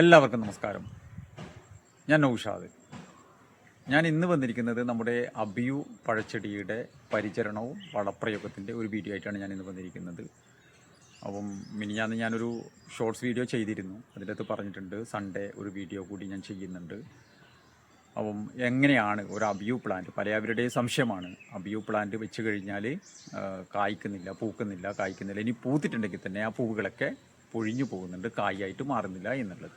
എല്ലാവർക്കും നമസ്കാരം. ഞാൻ നൗഷാദ്. ഞാൻ ഇന്ന് വന്നിരിക്കുന്നത് നമ്മുടെ അബിയു പഴച്ചെടിയുടെ പരിചരണവും വളപ്രയോഗത്തിന്റെ ഒരു വീഡിയോ ആയിട്ടാണ് ഞാൻ ഇന്ന് വന്നിരിക്കുന്നത്. അപ്പം മിനിഞ്ഞാന്ന് ഞാനൊരു ഷോർട്സ് വീഡിയോ ചെയ്തിരുന്നു. അതിന്റെ അകത്ത് പറഞ്ഞിട്ടുണ്ട് സൺഡേ ഒരു വീഡിയോ കൂടി ഞാൻ ചെയ്യുന്നുണ്ട്. അപ്പം എങ്ങനെയാണ് ഒരു അബിയു പ്ലാന്റ് പല അവരുടെയും സംശയമാണ്. അബിയു പ്ലാന്റ് വെച്ച് കഴിഞ്ഞാൽ കായ്ക്കുന്നില്ല പൂക്കുന്നില്ല കായ്ക്കുന്നില്ല. ഇനി പൂത്തിട്ടുണ്ടെങ്കിൽ തന്നെ ആ പൂവുകളൊക്കെ പൊഴിഞ്ഞു പോകുന്നുണ്ട് കായായിട്ട് മാറുന്നില്ല എന്നുള്ളത്.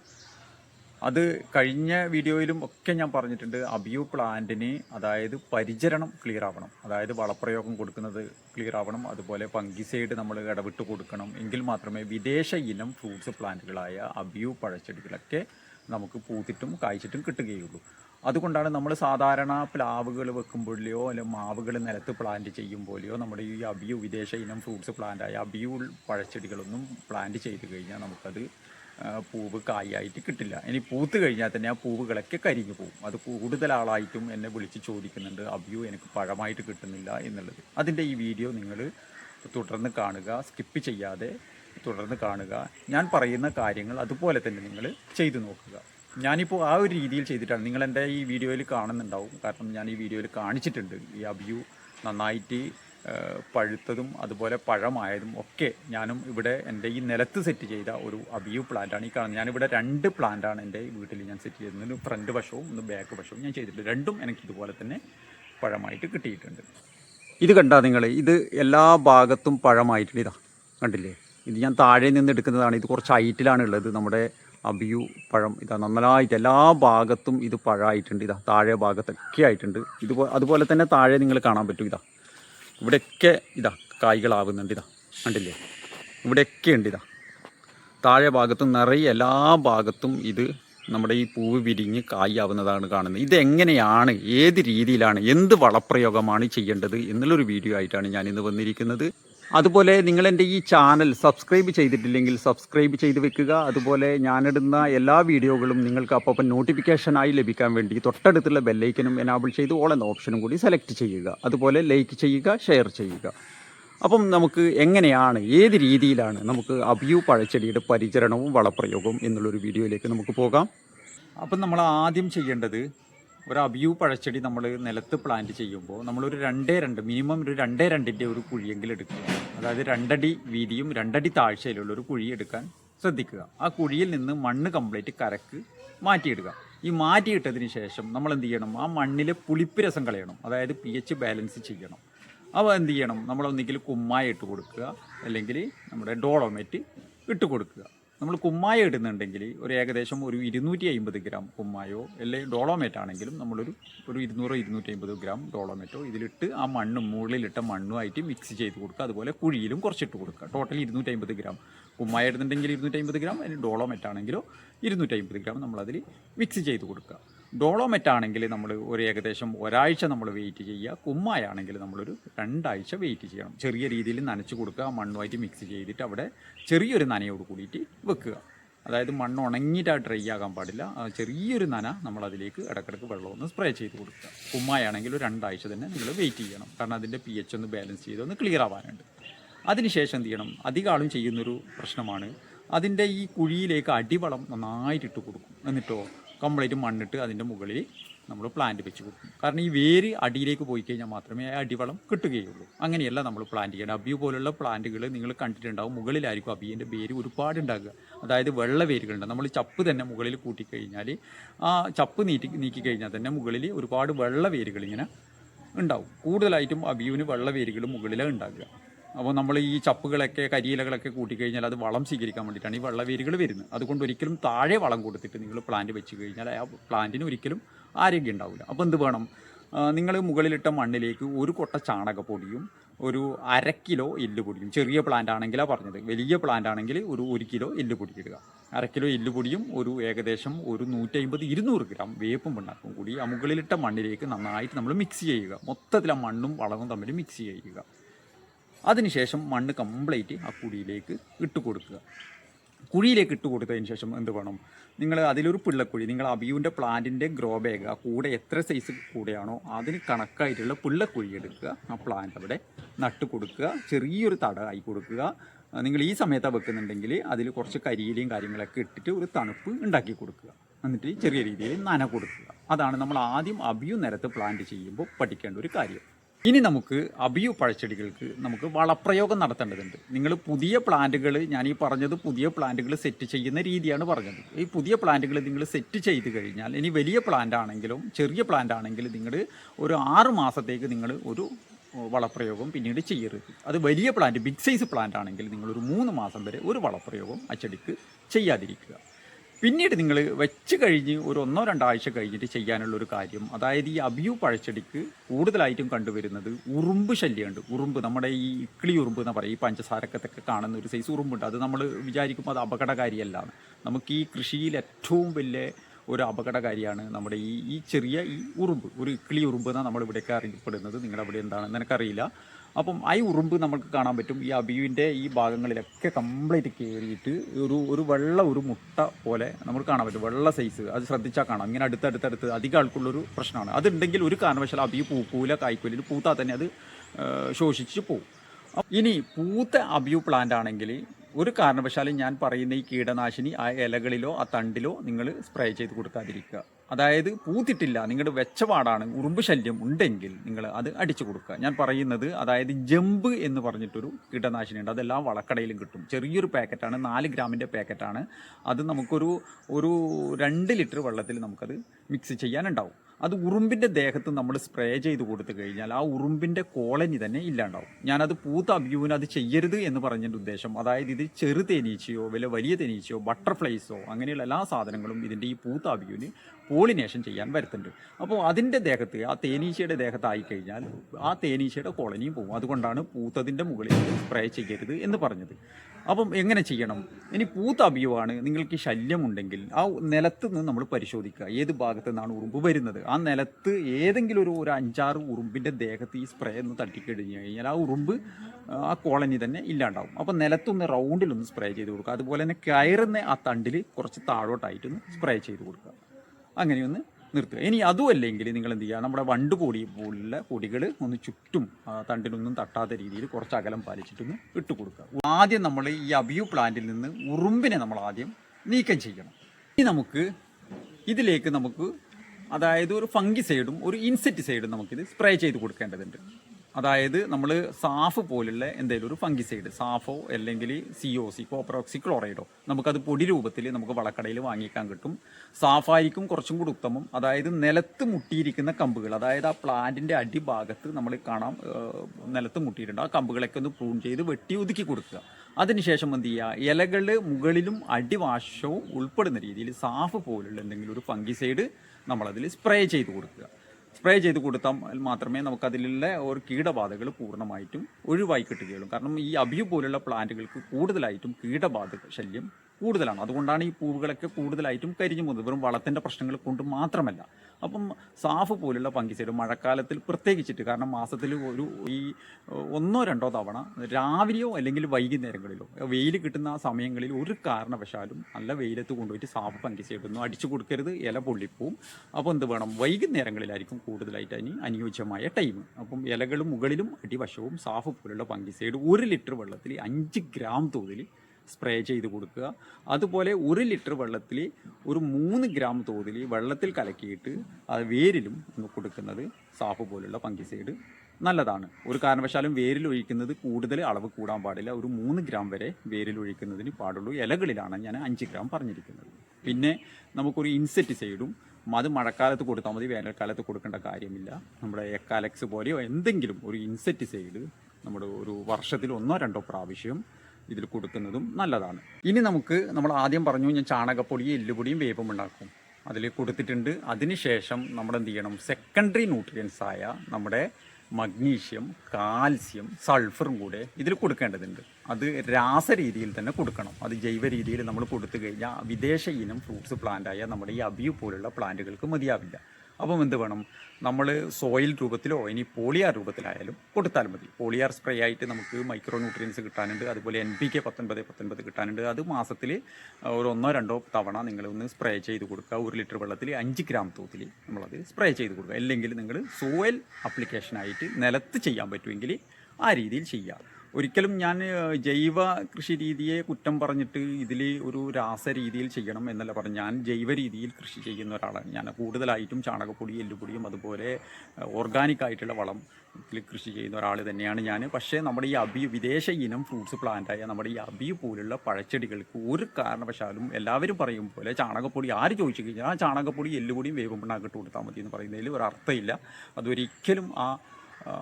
അത് കഴിഞ്ഞ വീഡിയോയിലും ഒക്കെ ഞാൻ പറഞ്ഞിട്ടുണ്ട് അബിയു പ്ലാന്റിന് അതായത് പരിചരണം ക്ലിയർ ആവണം. അതായത് വളപ്രയോഗം കൊടുക്കുന്നത് ക്ലിയർ ആവണം. അതുപോലെ പങ്കിസൈഡ് നമ്മൾ ഇടവിട്ട് കൊടുക്കണം. എങ്കിൽ മാത്രമേ വിദേശ ഇനം ഫ്രൂട്ട്സ് പ്ലാന്റുകളായ അബിയു പഴച്ചെടികളൊക്കെ നമുക്ക് പൂത്തിട്ടും കായ്ച്ചിട്ടും കിട്ടുകയുള്ളൂ. അതുകൊണ്ടാണ് നമ്മൾ സാധാരണ പ്ലാവുകൾ വെക്കുമ്പോഴോ അല്ലെങ്കിൽ മാവുകൾ നിലത്ത് പ്ലാന്റ് ചെയ്യുമ്പോഴോ നമ്മുടെ ഈ അബിയു വിദേശ ഇനം ഫ്രൂട്ട്സ് പ്ലാന്റായ അബിയു പഴച്ചെടികളൊന്നും പ്ലാന്റ് ചെയ്ത് കഴിഞ്ഞാൽ നമുക്കത് പൂവ് കായായിട്ട് കിട്ടില്ല. ഇനി പൂത്ത് കഴിഞ്ഞാൽ തന്നെ ആ പൂവുകളൊക്കെ കരിഞ്ഞു പോകും. അത് കൂടുതൽ ആളായിട്ടും എന്നെ വിളിച്ച് ചോദിക്കുന്നുണ്ട് അബിയു എനിക്ക് പഴമായിട്ട് കിട്ടുന്നില്ല എന്നുള്ളത്. അതിന്റെ ഈ വീഡിയോ നിങ്ങൾ തുടർന്ന് കാണുക സ്കിപ്പ് ചെയ്യാതെ തുടർന്ന് കാണുക. ഞാൻ പറയുന്ന കാര്യങ്ങൾ അതുപോലെ തന്നെ നിങ്ങൾ ചെയ്തു നോക്കുക. ഞാനിപ്പോൾ ആ ഒരു രീതിയിൽ ചെയ്തിട്ടാണ്. നിങ്ങൾ എന്റെ ഈ വീഡിയോയിൽ കാണുന്നുണ്ടാവും. കാരണം ഞാൻ ഈ വീഡിയോയിൽ കാണിച്ചിട്ടുണ്ട്. ഈ അബിയു നന്നായിട്ട് പഴുത്തതും അതുപോലെ പഴമായതും ഒക്കെ ഞാനും ഇവിടെ എന്റെ ഈ നിലത്ത് സെറ്റ് ചെയ്ത ഒരു അബിയു പ്ലാന്റാണ് ഈ കാണുന്നത്. ഞാനിവിടെ രണ്ട് പ്ലാന്റാണ് എന്റെ വീട്ടിൽ ഞാൻ സെറ്റ് ചെയ്തത്. ഒന്ന് ഫ്രണ്ട് വശവും ഒന്ന് ബാക്ക് വശവും ഞാൻ ചെയ്തിട്ടുണ്ട്. രണ്ടും എനിക്ക് ഇതുപോലെ തന്നെ പഴമായിട്ട് കിട്ടിയിട്ടുണ്ട്. ഇത് കണ്ടാ നിങ്ങൾ ഇത് എല്ലാ ഭാഗത്തും പഴമായിട്ടുണ്ട്. ഇതാ കണ്ടില്ലേ? ഇത് ഞാൻ താഴെ നിന്ന് എടുക്കുന്നതാണ്. ഇത് കുറച്ച് ഹൈറ്റിലാണ് ഉള്ളത് നമ്മുടെ അബിയു പഴം. ഇതാ നന്നായിട്ട് എല്ലാ ഭാഗത്തും ഇത് പഴമായിട്ടുണ്ട് ഇതാ താഴെ ഭാഗത്തൊക്കെ ആയിട്ടുണ്ട്. ഇതുപോലെ അതുപോലെ തന്നെ താഴെ നിങ്ങൾ കാണാൻ പറ്റും. ഇതാ. ഇവിടെയൊക്കെ ഇതാ കായ്കളാവുന്നുണ്ട്. ഇതാ കണ്ടില്ലേ? ഇവിടെയൊക്കെ ഉണ്ട്. ഇതാ. താഴെ ഭാഗത്തും നിറയെ എല്ലാ ഭാഗത്തും ഇത് നമ്മുടെ ഈ പൂവ് വിരിഞ്ഞ് കായാവുന്നതാണ് കാണുന്നത്. ഇതെങ്ങനെയാണ് ഏത് രീതിയിലാണ്? എന്ത് വളപ്രയോഗമാണ് ചെയ്യേണ്ടത്? എന്നുള്ളൊരു വീഡിയോ ആയിട്ടാണ് ഞാൻ ഇന്ന് വന്നിരിക്കുന്നത്. അതുപോലെ നിങ്ങൾ എന്റെ ഈ ചാനൽ സബ്സ്ക്രൈബ് ചെയ്തിട്ടില്ലെങ്കിൽ സബ്സ്ക്രൈബ് ചെയ്ത് വെക്കുക. അതുപോലെ ഞാനിടുന്ന എല്ലാ വീഡിയോകളും നിങ്ങൾക്ക് അപ്പം നോട്ടിഫിക്കേഷനായി ലഭിക്കാൻ വേണ്ടി തൊട്ടടുത്തുള്ള ബെല്ലൈക്കനും എനാബിൾ ചെയ്ത് ഓൾ എന്ന ഓപ്ഷനും കൂടി സെലക്ട് ചെയ്യുക. അതുപോലെ ലൈക്ക് ചെയ്യുക ഷെയർ ചെയ്യുക. അപ്പം നമുക്ക് എങ്ങനെയാണ് ഏത് രീതിയിലാണ് നമുക്ക് അബിയു പഴച്ചെടിയുടെ പരിചരണവും വളപ്രയോഗവും എന്നുള്ളൊരു വീഡിയോയിലേക്ക് നമുക്ക് പോകാം. അപ്പം നമ്മൾ ആദ്യം ചെയ്യേണ്ടത് ഒരു അബിയു പഴച്ചെടി നമ്മൾ നിലത്ത് പ്ലാന്റ് ചെയ്യുമ്പോൾ നമ്മളൊരു രണ്ടേ രണ്ട് മിനിമം ഒരു രണ്ടേ രണ്ടിന്റെ ഒരു കുഴിയെങ്കിലും എടുക്കുക. അതായത് രണ്ടടി വീതിയും രണ്ടടി താഴ്ചയിലുള്ള ഒരു കുഴി എടുക്കാൻ ശ്രദ്ധിക്കുക. ആ കുഴിയിൽ നിന്ന് മണ്ണ് കംപ്ലീറ്റ് കരക്ക് മാറ്റിയിടുക. ഈ മാറ്റിയിട്ടതിന് ശേഷം നമ്മൾ എന്ത് ചെയ്യണം? ആ മണ്ണിലെ പുളിപ്പ് രസം കളയണം. അതായത് പി എച്ച് ബാലൻസ് ചെയ്യണം. അപ്പോൾ എന്ത് ചെയ്യണം? നമ്മൾ ഒന്നുകിൽ കുമ്മായ ഇട്ട് കൊടുക്കുക. അല്ലെങ്കിൽ നമ്മുടെ ഡോളോമേറ്റ് ഇട്ട് കൊടുക്കുക. നമ്മൾ കുമ്മായ ഇടുന്നുണ്ടെങ്കിൽ ഒരു ഏകദേശം ഒരു ഇരുന്നൂറ്റി അമ്പത് ഗ്രാം കുമ്മായോ അല്ലെങ്കിൽ ഡോളോമേറ്റ് ആണെങ്കിലും നമ്മളൊരു ഒരു ഇരുന്നൂറോ ഇരുന്നൂറ്റി അമ്പത് ഗ്രാം ഡോളോമേറ്റോ ഇതിലിട്ട് ആ മണ്ണും മുകളിലിട്ട മണ്ണുമായിട്ട് മിക്സ് ചെയ്ത് കൊടുക്കുക. അതുപോലെ കുഴിയിലും കുറച്ചിട്ട് കൊടുക്കുക. ടോട്ടൽ ഇരുന്നൂറ്റി അമ്പത് ഗ്രാം. കുമ്മായ ഇടുന്നുണ്ടെങ്കിൽ ഇരുന്നൂറ്റി അമ്പത് ഗ്രാം അല്ലെങ്കിൽ ഡോളോമേറ്റ് ആണെങ്കിലോ ഇരുന്നൂറ്റി അമ്പത് ഗ്രാം നമ്മളതിൽ മിക്സ് ചെയ്ത് കൊടുക്കുക. ഡോളോമെറ്റ് ആണെങ്കിൽ നമ്മൾ ഒരു ഏകദേശം ഒരാഴ്ച നമ്മൾ വെയിറ്റ് ചെയ്യുക. കുമ്മായാണെങ്കിൽ നമ്മളൊരു രണ്ടാഴ്ച വെയിറ്റ് ചെയ്യണം. ചെറിയ രീതിയിൽ നനച്ച് കൊടുക്കുക. മണ്ണുമായിട്ട് മിക്സ് ചെയ്തിട്ട് അവിടെ ചെറിയൊരു നനയോട് കൂടിയിട്ട് വെക്കുക. അതായത് മണ്ണ് ഉണങ്ങിയിട്ട് ഡ്രൈ ആകാൻ പാടില്ല. ചെറിയൊരു നന നമ്മൾ അതിലേക്ക് ഇടക്കിടക്ക് വെള്ളം ഒന്ന് സ്പ്രേ ചെയ്ത് കൊടുക്കുക. കുമ്മായാണെങ്കിൽ ഒരു രണ്ടാഴ്ച തന്നെ നിങ്ങൾ വെയിറ്റ് ചെയ്യണം. കാരണം അതിന്റെ പി എച്ച് ഒന്ന് ബാലൻസ് ചെയ്ത് ഒന്ന് ക്ലിയർ ആവാനുണ്ട്. അതിനുശേഷം എന്ത് ചെയ്യണം? അധികാളും ചെയ്യുന്നൊരു പ്രശ്നമാണ്. അതിന്റെ ഈ കുഴിയിലേക്ക് അടിവളം നന്നായിട്ട് ഇട്ട് കൊടുക്കും. എന്നിട്ടോ? കംപ്ലീറ്റ് മണ്ണിട്ട് അതിന്റെ മുകളിൽ നമ്മൾ പ്ലാന്റ് വെച്ച് കൊടുക്കും. കാരണം ഈ വേര് അടിയിലേക്ക് പോയി കഴിഞ്ഞാൽ മാത്രമേ അടിവളം കിട്ടുകയുള്ളൂ. അങ്ങനെയല്ല നമ്മൾ പ്ലാന്റ് ചെയ്യണം അബിയു പോലുള്ള പ്ലാന്റുകൾ നിങ്ങൾ കണ്ടിട്ടുണ്ടാവും. മുകളിലായിരിക്കും അബിയന്റെ വേര് ഒരുപാട് ഉണ്ടാകുക അതായത് വെള്ള വേരുകളുണ്ട്. നമ്മൾ ചപ്പ് തന്നെ മുകളിൽ കൂട്ടിക്കഴിഞ്ഞാൽ ആ ചപ്പ് നീട്ടി നീക്കി കഴിഞ്ഞാൽ തന്നെ മുകളിൽ ഒരുപാട് വെള്ള വേരുകൾ ഇങ്ങനെ ഉണ്ടാവും. കൂടുതലായിട്ടും അബിയുവിന് വെള്ള വേരുകൾ മുകളിലാണ് ഉണ്ടാകുക. അപ്പോൾ നമ്മൾ ഈ ചപ്പുകളൊക്കെ കരിയിലകളൊക്കെ കൂട്ടിക്കഴിഞ്ഞാൽ അത് വളം സ്വീകരിക്കാൻ വേണ്ടിയിട്ടാണ് ഈ വെള്ളവേരുകൾ വരുന്നത്. അതുകൊണ്ട് ഒരിക്കലും താഴെ വളം കൊടുത്തിട്ട് നിങ്ങൾ പ്ലാന്റ് വെച്ച് കഴിഞ്ഞാൽ ആ പ്ലാന്റിന് ഒരിക്കലും ആരോഗ്യം ഉണ്ടാവില്ല. അപ്പോൾ എന്ത് വേണം? നിങ്ങൾ മുകളിലിട്ട മണ്ണിലേക്ക് ഒരു കൊട്ട ചാണകപ്പൊടിയും ഒരു അര കിലോ എല്ലുപൊടിയും ചെറിയ പ്ലാന്റ് ആണെങ്കിലാണ് പറഞ്ഞത് വലിയ പ്ലാന്റ് ആണെങ്കിൽ ഒരു ഒരു കിലോ എല്ലുപൊടി ഇടുക അര കിലോ എല്ലുപൊടിയും ഒരു ഏകദേശം ഒരു നൂറ്റമ്പത് ഇരുന്നൂറ് ഗ്രാം വേപ്പും പിണ്ണാക്കും കൂടി ആ മുകളിലിട്ട മണ്ണിലേക്ക് നന്നായിട്ട് നമ്മൾ മിക്സ് ചെയ്യുക. മൊത്തത്തിൽ ആ മണ്ണും വളവും തമ്മിൽ മിക്സ് ചെയ്യുക. അതിനുശേഷം മണ്ണ് കംപ്ലീറ്റ് ആ കുഴിയിലേക്ക് ഇട്ട് കൊടുക്കുക കുഴിയിലേക്ക് ഇട്ട് കൊടുത്തതിന് ശേഷം എന്ത് വേണം? നിങ്ങൾ അതിലൊരു പിള്ളക്കുഴി നിങ്ങൾ അബിയുവിന്റെ പ്ലാന്റിന്റെ ഗ്രോ ബാഗ് ആ കൂടെ എത്ര സൈസ് കൂടെയാണോ അതിന് കണക്കായിട്ടുള്ള പിള്ളക്കുഴി എടുക്കുക. ആ പ്ലാന്റ് അവിടെ നട്ട് കൊടുക്കുക ചെറിയൊരു തട ആയി കൊടുക്കുക. നിങ്ങൾ ഈ സമയത്താണ് വെക്കുന്നുണ്ടെങ്കിൽ അതിൽ കുറച്ച് കരിയിലയും കാര്യങ്ങളൊക്കെ ഇട്ടിട്ട് ഒരു തണുപ്പ് ഉണ്ടാക്കി കൊടുക്കുക. എന്നിട്ട് ചെറിയ രീതിയിൽ നന കൊടുക്കുക അതാണ് നമ്മൾ ആദ്യം അബിയു നിരത്ത് പ്ലാന്റ് ചെയ്യുമ്പോൾ പഠിക്കേണ്ട ഒരു കാര്യം. ഇനി നമുക്ക് അബിയു പഴച്ചെടികൾക്ക് നമുക്ക് വളപ്രയോഗം നടത്തേണ്ടതുണ്ട്. നിങ്ങൾ പുതിയ പ്ലാന്റുകൾ ഞാൻ ഈ പറഞ്ഞത് പുതിയ പ്ലാന്റുകൾ സെറ്റ് ചെയ്യുന്ന രീതിയാണ് പറഞ്ഞത്. ഈ പുതിയ പ്ലാന്റുകൾ നിങ്ങൾ സെറ്റ് ചെയ്ത് കഴിഞ്ഞാൽ ഇനി വലിയ പ്ലാന്റ് ആണെങ്കിലും ചെറിയ പ്ലാന്റ് ആണെങ്കിലും നിങ്ങൾ ഒരു ആറ് മാസത്തേക്ക് നിങ്ങൾ ഒരു വളപ്രയോഗം പിന്നീട് ചെയ്യരുത്. അത് വലിയ പ്ലാന്റ് ബിഗ് സൈസ് പ്ലാന്റ് ആണെങ്കിൽ നിങ്ങളൊരു മൂന്ന് മാസം വരെ ഒരു വളപ്രയോഗം അച്ചടിക്ക് ചെടിക്ക് ചെയ്യാതിരിക്കുക. പിന്നീട് നിങ്ങൾ വെച്ച് കഴിഞ്ഞ് ഒരു ഒന്നോ രണ്ടാഴ്ച കഴിഞ്ഞിട്ട് ചെയ്യാനുള്ളൊരു കാര്യം അതായത് ഈ അബിയു പഴച്ചെടിക്ക് കൂടുതലായിട്ടും കണ്ടുവരുന്നത് ഉറുമ്പ് ശല്യമുണ്ട്. ഉറുമ്പ് നമ്മുടെ ഈ ഇക്കിളി ഉറുമ്പ് എന്ന് പറയും. ഈ പഞ്ചസാരക്കത്തൊക്കെ കാണുന്ന ഒരു സൈസ് ഉറുമ്പുണ്ട്. അത് നമ്മൾ വിചാരിക്കുമ്പോൾ അത് അപകടകാരിയല്ല നമുക്ക് ഈ കൃഷിയിൽ ഏറ്റവും വലിയ ഒരു അപകടകാരിയാണ് നമ്മുടെ ഈ ഈ ചെറിയ ഈ ഉറുമ്പ്. ഒരു ഇക്കിളി ഉറുമ്പ് എന്നാണ് നമ്മൾ ഇവിടെയൊക്കെ അറിയപ്പെടുന്നത്. നിങ്ങളുടെ അവിടെ എന്താണെന്ന് എനിക്കറിയില്ല. അപ്പം ഐ ഉറുമ്പ് നമുക്ക് കാണാൻ പറ്റും. ഈ അബിയുവിന്റെ ഈ ഭാഗങ്ങളിലൊക്കെ കംപ്ലീറ്റ് കയറിയിട്ട് ഒരു ഒരു വെള്ള ഒരു മുട്ട പോലെ നമുക്ക് കാണാൻ പറ്റും. വെള്ള സൈസ് അത് ശ്രദ്ധിച്ചാൽ കാണാം. ഇങ്ങനെ അടുത്തടുത്തടുത്ത് അധികം ആൾക്കുള്ളൊരു പ്രശ്നമാണ്. അതുണ്ടെങ്കിൽ ഒരു കാരണവശാലും അബിയു പൂക്കൂല കായ്ക്കൂല. പൂത്താൽ തന്നെ അത് ശോഷിച്ച് പോകും ഇനി പൂത്ത അബിയു പ്ലാന്റ് ആണെങ്കിൽ ഒരു കാരണവശാലും ഞാൻ പറയുന്ന ഈ കീടനാശിനി ആ ഇലകളിലോ ആ തണ്ടിലോ നിങ്ങൾ സ്പ്രേ ചെയ്ത് കൊടുക്കാതിരിക്കുക. അതായത് പൂത്തിട്ടില്ല. നിങ്ങളുടെ വെച്ചപാടാണ് ഉറുമ്പ് ശല്യം ഉണ്ടെങ്കിൽ നിങ്ങൾ അത് അടിച്ചു കൊടുക്കുക. ഞാൻ പറയുന്നത് അതായത് ജമ്പ് എന്ന് പറഞ്ഞിട്ടൊരു കീടനാശിനിയുണ്ട്. അതെല്ലാം വളക്കടയിലും കിട്ടും. ചെറിയൊരു പാക്കറ്റാണ്. നാല് ഗ്രാമിന്റെ പാക്കറ്റാണ്. അത് നമുക്കൊരു ഒരു രണ്ട് ലിറ്റർ വെള്ളത്തിൽ നമുക്കത് മിക്സ് ചെയ്യാനുണ്ടാവും. അത് ഉറുമ്പിന്റെ ദേഹത്ത് നമ്മൾ സ്പ്രേ ചെയ്ത് കൊടുത്തു കഴിഞ്ഞാൽ ആ ഉറുമ്പിന്റെ കോളനി തന്നെ ഇല്ലാണ്ടാവും. ഞാനത് പൂത്ത അബ്യൂവിന് അത് ചെയ്യരുത് എന്ന് പറഞ്ഞതിന്റെ ഉദ്ദേശം. അതായത് ഇത് ചെറു തേനീച്ചയോ വല്ല വലിയ തേനീച്ചയോ ബട്ടർഫ്ലൈസോ അങ്ങനെയുള്ള എല്ലാ സാധനങ്ങളും ഇതിന്റെ ഈ പൂത്ത അബ്യൂവിന് പോളിനേഷൻ ചെയ്യാൻ വരുത്തുന്നുണ്ട്. അപ്പോൾ അതിന്റെ ദേഹത്ത് ആ തേനീച്ചയുടെ ദേഹത്തായി കഴിഞ്ഞാൽ ആ തേനീച്ചയുടെ കോളനിയും പോകും. അതുകൊണ്ടാണ് പൂത്തതിന്റെ മുകളിൽ സ്പ്രേ ചെയ്യരുത് എന്ന് പറഞ്ഞത്. അപ്പം എങ്ങനെ ചെയ്യണം? ഇനി പൂത്ത അഭിയുവാണ് നിങ്ങൾക്ക് ശല്യമുണ്ടെങ്കിൽ ആ നിലത്ത് നിന്ന് നമ്മൾ പരിശോധിക്കുക. ഏത് ഭാഗത്ത് നിന്നാണ് ഉറുമ്പ് വരുന്നത്? ആ നിലത്ത് ഏതെങ്കിലും ഒരു ഒരു അഞ്ചാറ് ഉറുമ്പിന്റെ ദേഹത്ത് ഈ സ്പ്രേ ഒന്ന് തട്ടിക്കഴിഞ്ഞ് കഴിഞ്ഞാൽ ആ ഉറുമ്പ് ആ കോളനി തന്നെ ഇല്ലാണ്ടാവും. അപ്പം നിലത്തൊന്ന് റൗണ്ടിലൊന്ന് സ്പ്രേ ചെയ്ത് കൊടുക്കുക. അതുപോലെ തന്നെ കയറുന്ന ആ തണ്ടിൽ കുറച്ച് താഴോട്ടായിട്ടൊന്ന് സ്പ്രേ ചെയ്ത് കൊടുക്കുക. അങ്ങനെയൊന്ന് നിർത്തുക. ഇനി അതുമല്ലെങ്കിൽ നിങ്ങൾ എന്ത് ചെയ്യുക? നമ്മുടെ വണ്ട് പൊടി പോലുള്ള പൊടികൾ ഒന്ന് ചുറ്റും തണ്ടിനൊന്നും തട്ടാത്ത രീതിയിൽ കുറച്ച് അകലം പാലിച്ചിട്ടൊന്ന് ഇട്ട് കൊടുക്കുക. ആദ്യം നമ്മൾ ഈ അബിയു പ്ലാന്റിൽ നിന്ന് ഉറുമ്പിനെ നമ്മൾ ആദ്യം നീക്കം ചെയ്യണം. ഇനി നമുക്ക് ഇതിലേക്ക് നമുക്ക് അതായത് ഒരു ഫംഗിസൈഡും ഒരു ഇൻസെക്ടിസൈഡും നമുക്കിത് സ്പ്രേ ചെയ്ത് കൊടുക്കേണ്ടതുണ്ട്. അതായത് നമ്മൾ സാഫ് പോലുള്ള എന്തെങ്കിലും ഒരു ഫംഗിസൈഡ് സാഫോ അല്ലെങ്കിൽ സി ഒ സി കോപ്പറോക്സി ക്ലോറൈഡോ നമുക്കത് പൊടി രൂപത്തിൽ നമുക്ക് വളക്കടയിൽ വാങ്ങിക്കാൻ കിട്ടും. സാഫായിരിക്കും കുറച്ചും കൂടി ഉത്തമം. അതായത് നിലത്ത് മുട്ടിയിരിക്കുന്ന കമ്പുകൾ അതായത് ആ പ്ലാന്റിന്റെ അടിഭാഗത്ത് നമ്മൾ കാണാം നിലത്ത് മുട്ടിയിട്ടുണ്ട്. ആ കമ്പുകളൊക്കെ ഒന്ന് പ്രൂൺ ചെയ്ത് വെട്ടി ഒതുക്കി കൊടുക്കുക. അതിനുശേഷം എന്ത് ചെയ്യുക? ഇലകൾ മുകളിലും അടിവാശവും ഉൾപ്പെടുന്ന രീതിയിൽ സാഫ് പോലുള്ള എന്തെങ്കിലും ഒരു ഫംഗിസൈഡ് നമ്മളതിൽ സ്പ്രേ ചെയ്ത് കൊടുക്കുക. സ്പ്രേ ചെയ്ത് കൊടുത്താൽ മാത്രമേ നമുക്കതിലുള്ള ഒരു കീടബാധകൾ പൂർണമായിട്ടും ഒഴിവായി കിട്ടുകയുള്ളൂ. കാരണം ഈ അബിയു പോലുള്ള പ്ലാന്റുകൾക്ക് കൂടുതലായിട്ടും കീടബാധ ശല്യം കൂടുതലാണ്. അതുകൊണ്ടാണ് ഈ പൂവുകളൊക്കെ കൂടുതലായിട്ടും കരിഞ്ഞു പോകുന്നത്. വെറും വളത്തിന്റെ പ്രശ്നങ്ങൾ കൊണ്ട് മാത്രമല്ല. അപ്പം സാഫ് പോലുള്ള ഫംഗിസൈഡ് മഴക്കാലത്തിൽ പ്രത്യേകിച്ചിട്ട് കാരണം മാസത്തിൽ ഒരു ഈ ഒന്നോ രണ്ടോ തവണ രാവിലെയോ അല്ലെങ്കിൽ വൈകുന്നേരങ്ങളിലോ വെയിൽ കിട്ടുന്ന ആ സമയങ്ങളിൽ ഒരു കാരണവശാലും നല്ല വെയിലത്ത് കൊണ്ടുപോയിട്ട് സാഫ് ഫംഗിസൈഡ് അടിച്ചു കൊടുക്കരുത്. ഇല പൊള്ളിപ്പോവും. അപ്പോൾ എന്ത് വേണം? വൈകുന്നേരങ്ങളിലായിരിക്കും കൂടുതലായിട്ട് അതിന് അനുയോജ്യമായ ടൈം. അപ്പം ഇലകളും മുകളിലും അടിവശവും സാഫ് പോലുള്ള ഫംഗിസൈഡ് ഒരു ലിറ്റർ വെള്ളത്തിൽ അഞ്ച് ഗ്രാം തോതിൽ സ്പ്രേ ചെയ്ത് കൊടുക്കുക. അതുപോലെ ഒരു ലിറ്റർ വെള്ളത്തിൽ ഒരു മൂന്ന് ഗ്രാം തോതിൽ വെള്ളത്തിൽ കലക്കിയിട്ട് അത് വേരിലും ഒന്ന് കൊടുക്കുന്നത് സാഫ് പോലുള്ള പങ്കിസൈഡ് നല്ലതാണ്. ഒരു കാരണവശാലും വേരിൽ ഒഴിക്കുന്നത് കൂടുതൽ അളവ് കൂടാൻ പാടില്ല. ഒരു മൂന്ന് ഗ്രാം വരെ വേരിൽ ഒഴിക്കുന്നതിന് പാടുള്ളൂ. ഇലകളിലാണ് ഞാൻ അഞ്ച് ഗ്രാം പറഞ്ഞിരിക്കുന്നത്. പിന്നെ നമുക്കൊരു ഇൻസെക്ടിസൈഡും അത് മഴക്കാലത്ത് കൊടുത്താൽ മതി വേനൽക്കാലത്ത് കൊടുക്കേണ്ട കാര്യമില്ല. നമ്മുടെ എക്കാലക്സ് പോലെയോ എന്തെങ്കിലും ഒരു ഇൻസെക്ടിസൈഡ് നമ്മുടെ ഒരു വർഷത്തിൽ ഒന്നോ രണ്ടോ പ്രാവശ്യം ഇതിൽ കൊടുക്കുന്നതും നല്ലതാണ്. ഇനി നമുക്ക് നമ്മൾ ആദ്യം പറഞ്ഞു ഞാൻ ചാണകപ്പൊടിയും എല്ലുപൊടിയും വേപ്പും ഉണ്ടാക്കും. അതിൽ കൊടുത്തിട്ടുണ്ട്. അതിനുശേഷം നമ്മൾ എന്ത് ചെയ്യണം? സെക്കൻഡറി ന്യൂട്രിയൻസ് ആയ നമ്മുടെ മഗ്നീഷ്യം കാൽസ്യം സൾഫറും കൂടെ ഇതിൽ കൊടുക്കേണ്ടതുണ്ട്. അത് രാസരീതിയിൽ തന്നെ കൊടുക്കണം. അത് ജൈവ രീതിയിൽ നമ്മൾ കൊടുത്തു കഴിഞ്ഞാൽ വിദേശ ഇനം ഫ്രൂട്ട്സ് പ്ലാന്റായ നമ്മുടെ ഈ അബിയു പോലുള്ള പ്ലാന്റുകൾക്ക് മതിയാവില്ല. അപ്പം എന്ത് വേണം? നമ്മൾ സോയിൽ രൂപത്തിലോ ഇനി പോളിയാർ രൂപത്തിലായാലും കൊടുത്താൽ മതി. പോളിയാർ സ്പ്രേ ആയിട്ട് നമുക്ക് മൈക്രോ ന്യൂട്രിയൻസ് കിട്ടാനുണ്ട്. അതുപോലെ എൻ പി കെ പത്തൊൻപത് പത്തൊൻപത് കിട്ടാനുണ്ട്. അത് മാസത്തിൽ ഒരു ഒന്നോ രണ്ടോ തവണ നിങ്ങൾ ഒന്ന് സ്പ്രേ ചെയ്ത് കൊടുക്കുക. ഒരു ലിറ്റർ വെള്ളത്തിൽ അഞ്ച് ഗ്രാം തോതിൽ നമ്മളത് സ്പ്രേ ചെയ്ത് കൊടുക്കുക. അല്ലെങ്കിൽ നിങ്ങൾ സോയിൽ അപ്ലിക്കേഷനായിട്ട് നിലത്ത് ചെയ്യാൻ പറ്റുമെങ്കിൽ ആ രീതിയിൽ ചെയ്യുക ഒരിക്കലും ഞാൻ ജൈവ കൃഷി രീതിയെ കുറ്റം പറഞ്ഞിട്ട് ഇതിൽ ഒരു രാസ രീതിയിൽ ചെയ്യണം എന്നല്ല പറഞ്ഞു ഞാൻ ജൈവ രീതിയിൽ കൃഷി ചെയ്യുന്ന ഒരാളാണ്. ഞാൻ കൂടുതലായിട്ടും ചാണകപ്പൊടി എല്ലുപൊടിയും അതുപോലെ ഓർഗാനിക് ആയിട്ടുള്ള വളം കൃഷി ചെയ്യുന്ന ഒരാൾ തന്നെയാണ് ഞാൻ. പക്ഷേ നമ്മുടെ ഈ അബി വിദേശ ഇനം ഫ്രൂട്ട്സ് പ്ലാന്റായ നമ്മുടെ ഈ അബി പോലുള്ള പഴച്ചെടികൾക്ക് ഒരു കാരണവശാലും എല്ലാവരും പറയും പോലെ ചാണകപ്പൊടി ആര് ചോദിച്ചു കഴിഞ്ഞാൽ ആ ചാണകപ്പൊടി എല്ലുപൊടിയും വേവുമ്പോഴാണ് പിണ്ണാക്കിട്ട് കൊടുത്താൽ മതി എന്ന് പറയുന്നതിൽ ഒരു അർത്ഥമില്ല. അതൊരിക്കലും ആ,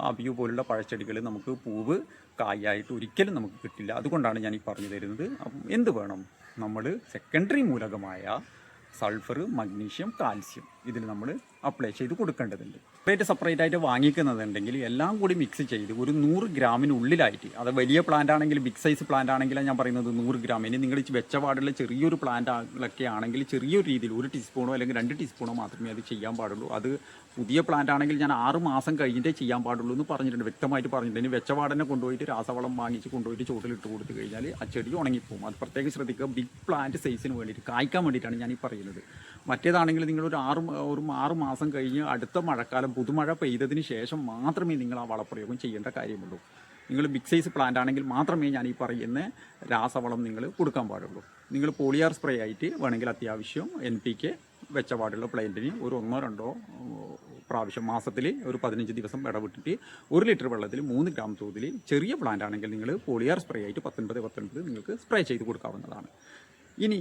അബിയു പോലുള്ള പഴച്ചെടികൾ നമുക്ക് പൂവ് കായായിട്ട് ഒരിക്കലും നമുക്ക് കിട്ടില്ല. അതുകൊണ്ടാണ് ഞാൻ ഈ പറഞ്ഞു തരുന്നത്. എന്ത് വേണം? നമ്മൾ സെക്കൻഡറി മൂലകമായ സൾഫർ മഗ്നീഷ്യം കാൽസ്യം ഇതിൽ നമ്മൾ അപ്ലൈ ചെയ്ത് കൊടുക്കേണ്ടതുണ്ട്. സെപ്പറേറ്റ് സെപ്പറേറ്റ് ആയിട്ട് വാങ്ങിക്കുന്നതുണ്ടെങ്കിൽ എല്ലാം കൂടി മിക്സ് ചെയ്ത് ഒരു നൂറ് ഗ്രാമിനുള്ളിലായിട്ട് അത് വലിയ പ്ലാന്റ് ആണെങ്കിൽ ബിഗ് സൈസ് പ്ലാന്റ് ആണെങ്കിൽ ഞാൻ പറയുന്നത് നൂറ് ഗ്രാം. ഇനി നിങ്ങൾ വെച്ചപാടുള്ള വെച്ച പാടുള്ള ചെറിയൊരു പ്ലാന്റുകളൊക്കെ ആണെങ്കിൽ ചെറിയൊരു രീതിയിൽ ഒരു ടീസ്പൂണോ അല്ലെങ്കിൽ രണ്ട് ടീസ്പൂണോ മാത്രമേ അത് ചെയ്യാൻ പാടുള്ളൂ. അത് പുതിയ പ്ലാന്റ് ആണെങ്കിൽ ഞാൻ ആറ് മാസം കഴിഞ്ഞിട്ടേ ചെയ്യാൻ പാടുള്ളൂ എന്ന് പറഞ്ഞിട്ടുണ്ട്. വ്യക്തമായിട്ട് പറഞ്ഞിട്ടുണ്ട്. ഇനി വെച്ച പാടനെ കൊണ്ടുപോയിട്ട് രാസവളം വാങ്ങിച്ച് കൊണ്ടുപോയിട്ട് ചോട്ടിലിട്ട് കൊടുത്തു കഴിഞ്ഞാൽ ആ ചെടി ഉണങ്ങിപ്പോകും അത് പ്രത്യേകം ശ്രദ്ധിക്കുക. ബിഗ് പ്ലാന്റ് സൈസിന് വേണ്ടിയിട്ട് കായ്ക്കാൻ വേണ്ടിയിട്ടാണ് ഞാൻ ഈ പറയുന്നത്. മറ്റേതാണെങ്കിൽ നിങ്ങളൊരു ആറ് ഒരു ആറ് മാസം കഴിഞ്ഞ് അടുത്ത മഴക്കാലം പുതുമഴ പെയ്തതിന് ശേഷം മാത്രമേ നിങ്ങൾ ആ വളപ്രയോഗം ചെയ്യേണ്ട കാര്യമുള്ളൂ. നിങ്ങൾ ബിഗ് സൈസ് പ്ലാന്റ് ആണെങ്കിൽ മാത്രമേ ഞാൻ ഈ പറയുന്ന രാസവളം നിങ്ങൾ കൊടുക്കാൻ പാടുള്ളൂ. നിങ്ങൾ പോളിയാർ സ്പ്രേ ആയിട്ട് വേണമെങ്കിൽ അത്യാവശ്യം എൻ പി കെ വെച്ച പാടുള്ള പ്ലാന്റിന് ഒരു ഒന്നോ രണ്ടോ പ്രാവശ്യം മാസത്തിൽ ഒരു പതിനഞ്ച് ദിവസം ഇടവിട്ടിട്ട് ഒരു ലിറ്റർ വെള്ളത്തിൽ മൂന്ന് ഗ്രാം തോതിൽ ചെറിയ പ്ലാന്റ് ആണെങ്കിൽ നിങ്ങൾ പോളിയാർ സ്പ്രേ ആയിട്ട് പത്തൊൻപത് പത്തൊൻപത് നിങ്ങൾക്ക് സ്പ്രേ ചെയ്ത് കൊടുക്കാവുന്നതാണ്. ഇനി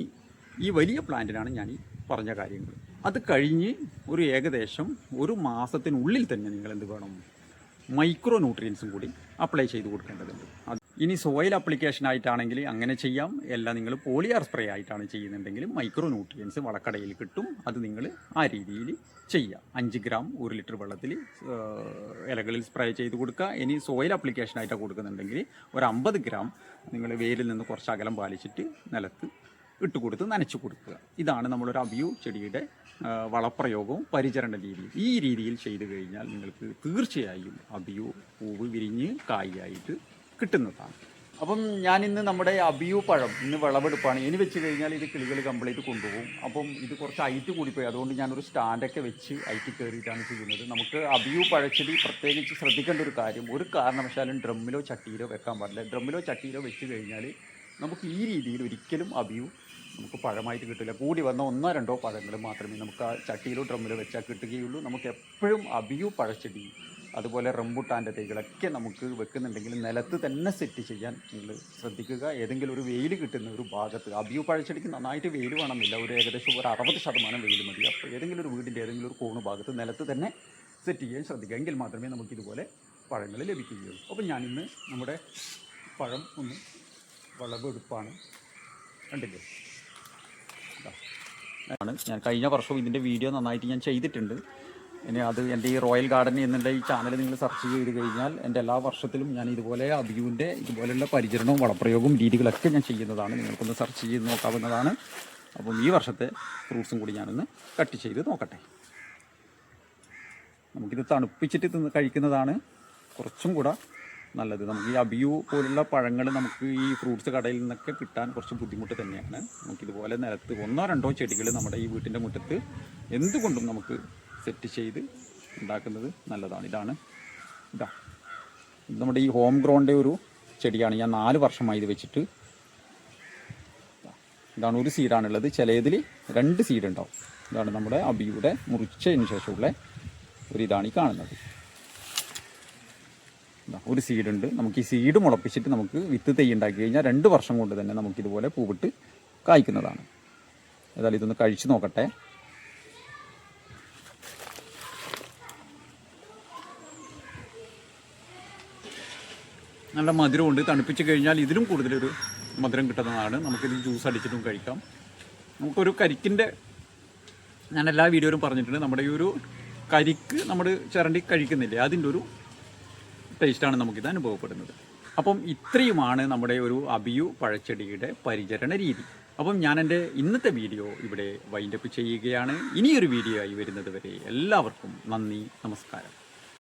ഈ വലിയ പ്ലാന്റിനാണ് ഞാൻ ഈ പറഞ്ഞ കാര്യങ്ങൾ. അത് കഴിഞ്ഞ് ഒരു ഏകദേശം ഒരു മാസത്തിനുള്ളിൽ തന്നെ നിങ്ങൾ എന്ത് വേണം? മൈക്രോ ന്യൂട്രിയൻസും കൂടി അപ്ലൈ ചെയ്ത് കൊടുക്കേണ്ടതുണ്ട്. അത് ഇനി സോയിൽ അപ്ലിക്കേഷൻ ആയിട്ടാണെങ്കിൽ അങ്ങനെ ചെയ്യാം. എല്ലാം നിങ്ങൾ പോളിയാർ സ്പ്രേ ആയിട്ടാണ് ചെയ്യുന്നുണ്ടെങ്കിൽ മൈക്രോ ന്യൂട്രിയൻസ് വളക്കടയിൽ കിട്ടും. അത് നിങ്ങൾ ആ രീതിയിൽ ചെയ്യുക അഞ്ച് ഗ്രാം ഒരു ലിറ്റർ വെള്ളത്തിൽ ഇലകളിൽ സ്പ്രേ ചെയ്ത് കൊടുക്കുക. ഇനി സോയിൽ അപ്ലിക്കേഷൻ ആയിട്ടാണ് കൊടുക്കുന്നുണ്ടെങ്കിൽ ഒരു അമ്പത് ഗ്രാം നിങ്ങൾ വേരിൽ നിന്ന് കുറച്ച് അകലം പാലിച്ചിട്ട് നിലത്ത് ഇട്ട് കൊടുത്ത് നനച്ചു കൊടുക്കുക. ഇതാണ് നമ്മളൊരു അബിയു ചെടിയുടെ വളപ്രയോഗവും പരിചരണ രീതിയും. ഈ രീതിയിൽ ചെയ്തു കഴിഞ്ഞാൽ നിങ്ങൾക്ക് തീർച്ചയായും അബിയു പൂവ് വിരിഞ്ഞ് കായായിട്ട് കിട്ടുന്നതാണ്. അപ്പം ഞാൻ ഇന്ന് നമ്മുടെ അബിയു പഴം ഇന്ന് വിളവെടുപ്പാണ്. ഇനി വെച്ച് കഴിഞ്ഞാൽ ഇത് കിളികൾ കംപ്ലീറ്റ് കൊണ്ടുപോകും. അപ്പം ഇത് കുറച്ച് ഐറ്റ് കൂടിപ്പോയി. അതുകൊണ്ട് ഞാനൊരു സ്റ്റാൻഡൊക്കെ വെച്ച് ഐറ്റ് കയറിയിട്ടാണ് ചെയ്യുന്നത്. നമുക്ക് അബിയു പഴച്ചെടി പ്രത്യേകിച്ച് ശ്രദ്ധിക്കേണ്ട ഒരു കാര്യം ഒരു കാരണവശാലും ഡ്രമ്മിലോ ചട്ടിയിലോ വെക്കാൻ പാടില്ല. ഡ്രമ്മിലോ ചട്ടിയിലോ വെച്ച് കഴിഞ്ഞാൽ നമുക്ക് ഈ രീതിയിൽ ഒരിക്കലും അബിയു നമുക്ക് പഴമായിട്ട് കിട്ടില്ല. കൂടി വന്ന ഒന്നോ രണ്ടോ പഴങ്ങൾ മാത്രമേ നമുക്ക് ആ ചട്ടിയിലോ ഡ്രമ്മിലോ വെച്ചാൽ കിട്ടുകയുള്ളൂ. നമുക്ക് എപ്പോഴും അബിയു പഴച്ചെടി അതുപോലെ റംബുട്ടാന്റെ തൈകളൊക്കെ നമുക്ക് വെക്കുന്നുണ്ടെങ്കിൽ നിലത്ത് തന്നെ സെറ്റ് ചെയ്യാൻ നിങ്ങൾ ശ്രദ്ധിക്കുക. ഏതെങ്കിലും ഒരു വെയിൽ കിട്ടുന്ന ഒരു ഭാഗത്ത് അബിയു പഴച്ചെടിക്ക് നന്നായിട്ട് വെയിൽ വേണമെന്നില്ല. ഒരു ഏകദേശം ഒരു അറുപത് ശതമാനം വെയിൽ മതി. അപ്പോൾ ഏതെങ്കിലും ഒരു വീടിന്റെ ഏതെങ്കിലും ഒരു കോണ് ഭാഗത്ത് നിലത്ത് തന്നെ സെറ്റ് ചെയ്യാൻ ശ്രദ്ധിക്കുക. എങ്കിൽ മാത്രമേ നമുക്ക് ഇതുപോലെ പഴങ്ങൾ ലഭിക്കുകയുള്ളൂ. അപ്പോൾ ഞാനിന്ന് നമ്മുടെ പഴം ഒന്ന് വിളവെടുപ്പാണ്. കണ്ടില്ലേ. ആണ്. ഞാൻ കഴിഞ്ഞ വർഷവും ഇതിന്റെ വീഡിയോ നന്നായിട്ട് ഞാൻ ചെയ്തിട്ടുണ്ട്. ഇനി അത് എന്റെ ഈ റോയൽ ഗാർഡൻ എന്നുള്ള ഈ ചാനൽ നിങ്ങൾ സെർച്ച് ചെയ്ത് കഴിഞ്ഞാൽ എന്റെ എല്ലാ വർഷത്തിലും ഞാൻ ഇതുപോലെ അബിയുവിന്റെ ഇതുപോലെയുള്ള പരിചരണവും വളപ്രയോഗവും രീതികളൊക്കെ ഞാൻ ചെയ്യുന്നതാണ്. നിങ്ങൾക്കൊന്ന് സെർച്ച് ചെയ്ത് നോക്കാവുന്നതാണ്. അപ്പം ഈ വർഷത്തെ ഫ്രൂട്ട്സും കൂടി ഞാനൊന്ന് കട്ട് ചെയ്ത് നോക്കട്ടെ. നമുക്കിത് തണുപ്പിച്ചിട്ട് തിന്ന് കഴിക്കുന്നതാണ്. കുറച്ചും കൂടെ നല്ലത്. നമുക്ക് ഈ അബിയു പോലുള്ള പഴങ്ങൾ നമുക്ക് ഈ ഫ്രൂട്ട്സ് കടയിൽ നിന്നൊക്കെ കിട്ടാൻ കുറച്ച് ബുദ്ധിമുട്ട് തന്നെയാണ്. നമുക്കിതുപോലെ നിലത്ത് ഒന്നോ രണ്ടോ ചെടികൾ നമ്മുടെ ഈ വീട്ടിന്റെ മുറ്റത്ത് എന്തുകൊണ്ടും നമുക്ക് സെറ്റ് ചെയ്ത് ഉണ്ടാക്കുന്നത് നല്ലതാണ്. ഇതാണ്. ഇതാ. ഇത് നമ്മുടെ ഈ ഹോം ഗ്രോണിന്റെ ഒരു ചെടിയാണ്. ഞാൻ നാല് വർഷമായി ഇത് വെച്ചിട്ട്. ഇതാണ് ഒരു സീഡാണുള്ളത്. ചിലതിൽ രണ്ട് സീഡ് ഉണ്ടാവും ഇതാണ് നമ്മുടെ അബിയുടെ മുറിച്ചതിന് ശേഷമുള്ള ഒരു ഇതാണ് ഈ കാണുന്നത്. ഒരു സീഡുണ്ട് നമുക്ക് ഈ സീഡ് മുളപ്പിച്ചിട്ട് നമുക്ക് വിത്ത് തൈ ഉണ്ടാക്കി കഴിഞ്ഞാൽ രണ്ട് വർഷം കൊണ്ട് തന്നെ നമുക്ക് ഇതുപോലെ പൂവിട്ട് കായ്ക്കുന്നതാണ്. ഏതായാലും ഇതൊന്ന് കഴിച്ചു നോക്കട്ടെ. നല്ല മധുരമുണ്ട്. തണുപ്പിച്ച് കഴിഞ്ഞാൽ ഇതിലും കൂടുതലൊരു മധുരം കിട്ടുന്നതാണ്. നമുക്കിത് ജ്യൂസ് അടിച്ചിട്ടും കഴിക്കാം. നമുക്കൊരു കരിക്കിന്റെ ഞാൻ എല്ലാ വീഡിയോയിലും പറഞ്ഞിട്ടുണ്ട്. നമ്മുടെ ഈ ഒരു കരിക്ക് നമ്മൾ ചിരണ്ടി കഴിക്കുന്നില്ലേ? അതിന്റെ ഒരു ടേസ്റ്റാണ് നമുക്കിത് അനുഭവപ്പെടുന്നത്. അപ്പം ഇത്രയുമാണ് നമ്മുടെ ഒരു അബിയു പഴച്ചെടിയുടെ പരിചരണ രീതി. അപ്പം ഞാൻ എന്റെ ഇന്നത്തെ വീഡിയോ ഇവിടെ വൈൻഡപ്പ് ചെയ്യുകയാണ്. ഇനിയൊരു വീഡിയോ ആയി വരുന്നത് വരെ എല്ലാവർക്കും നന്ദി നമസ്കാരം.